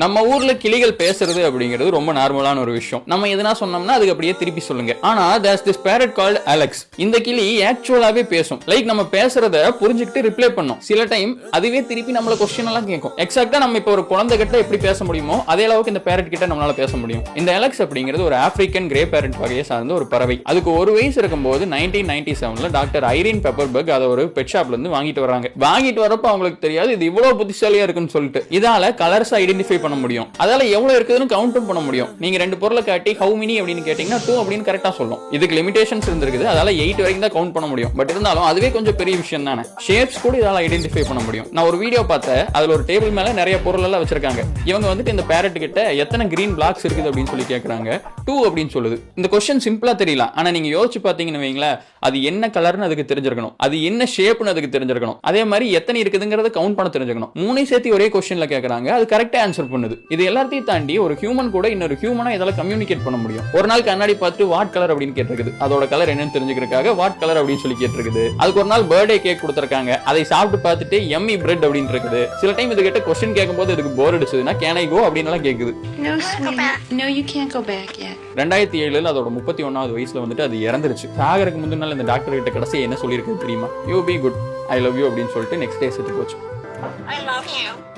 நம்ம ஊர்ல கிளிகள் பேசுறது அப்படிங்கிறது ரொம்ப நார்மலான ஒரு விஷயம். நம்ம எதுனா சொன்னோம்னா அதுக்கு அப்படியே திருப்பி சொல்லுங்க. ஆனா there's this parrot called Alex இந்த கிளி ஆக்சுவலாவே பேசும். லைக் நம்ம பேசுறத புரிஞ்சுக்கிட்டு ரிப்ளை பண்ணும். சில டைம் அதுவே திருப்பி நம்மள கொஸ்டின் எல்லாம் கேட்கும். எக்ஸாக்டா நம்ம இப்போ ஒரு குழந்தை கிட்ட எப்படி பேச முடியுமோ அதே அளவுக்கு இந்த பேரட் கிட்ட நம்மளால பேச முடியும். இந்த அலெக்ஸ் அப்படிங்கிறது ஒரு ஆப்பிரிக்கன் கிரே பேரட் வகையை சார்ந்த ஒரு பறவை. அதுக்கு ஒரு வயசு இருக்கும்போது நைன்டீன் நைன்டி செவன்ல டாக்டர் ஐரின் பெப்பர்பர்க் அதை ஒரு பெட் ஷாப்ல இருந்து வாங்கிட்டு வராங்க வாங்கிட்டு வரப்ப அவங்களுக்கு தெரியாது இது இவ்வளவு புத்திசாலியா இருக்குன்னு சொல்லிட்டு. இதால கலர்ஸ் ஐடென்டிஃபை பண்ண முடியும். அதால எவ்வளவு இருக்குதுன்னு கவுண்டும் பண்ண முடியும். நீங்க ரெண்டு பொருளை காட்டி ஹவு மினி அப்படின்னு கேட்டீங்கன்னா டூ அப்படின்னு கரெக்டா சொல்லும். இதுக்கு லிமிடேஷன்ஸ் இருந்திருக்குது. அதால எயிட் வரைக்கும் தான் கவுண்ட் பண்ண முடியும். பட் இருந்தாலும் அதுவே கொஞ்சம் பெரிய விஷயம் தானே. ஷேப்ஸ் கூட இதால ஐடென்டிஃபை பண்ண முடியும். நான் ஒரு வீடியோ பார்த்தேன். அதுல ஒரு டேபிள் மேல நிறைய பொருள் எல்லாம் வச்சிருக்காங்க. இவங்க வந்துட்டு இந்த பேரட் கிட்ட எத்தனை கிரீன் பிளாக்ஸ் இருக்குது அப்படின்னு சொல்லி கேட்கறாங்க டூ அப்படின்னு சொல்லுது. இந்த கொஸ்டின் சிம்பிளா தெரியல. ஆனா நீங்க யோசிச்சு பாத்தீங்கன்னு வைங்களேன் அது என்ன கலர்னு அதுக்கு தெரிஞ்சிருக்கணும். அது என்ன ஷேப்னு அதுக்கு தெரிஞ்சிருக்கணும். அதே மாதிரி எத்தனை இருக்குதுங்கிறத கவுண்ட் பண்ண தெரிஞ்சுக்கணும் மூணையும் சேர்த்து ஒரே கொஸ்டின்ல கேட்கறாங்க அது கரெக்டா ஆன்சர் பண்ணுது. இது எல்லாத்தையும் தாண்டி ஒரு ஹியூமன் கூட இன்னொரு ஹியூமனா இதால கம்யூனிகேட் பண்ண முடியும். ஒரு நாள் கண்ணாடி பார்த்துட்டு வாட் கலர் அப்படின்னு கேட்டிருக்குது. அதோட கலர் என்னன்னு தெரிஞ்சுக்கிறதுக்காக வாட் கலர் அப்படின்னு சொல்லி கேட்டிருக்குது. அதுக்கு ஒரு நாள் பர்த்டே கேக் கொடுத்துருக்காங்க. அதை சாப்பிட்டு பார்த்துட்டு எம்மி பிரெட் அப்படின்னு இருக்குது. சில டைம் இது கிட்ட கொஸ்டின் கேட்கும்போது இதுக்கு போர் அடிச்சதுன்னா கேன் ஐ கோ அப்படின்னு எல்லாம் கேக்குது. ரெண்டாயிரத்தி ஏழுல அதோட முப்பத்தி ஒன்னாவது வயசுல வந்துட்டு அது இறந்துருச்சு. சாகருக்கு முந்தின நாள் இந்த டாக்டர் கிட்ட கடைசி என்ன சொல்லியிருக்கு தெரியுமா? You be good I love you அப்படின்னு சொல்லிட்டு நெக்ஸ்ட் டே செத்து போச்சு. I love you.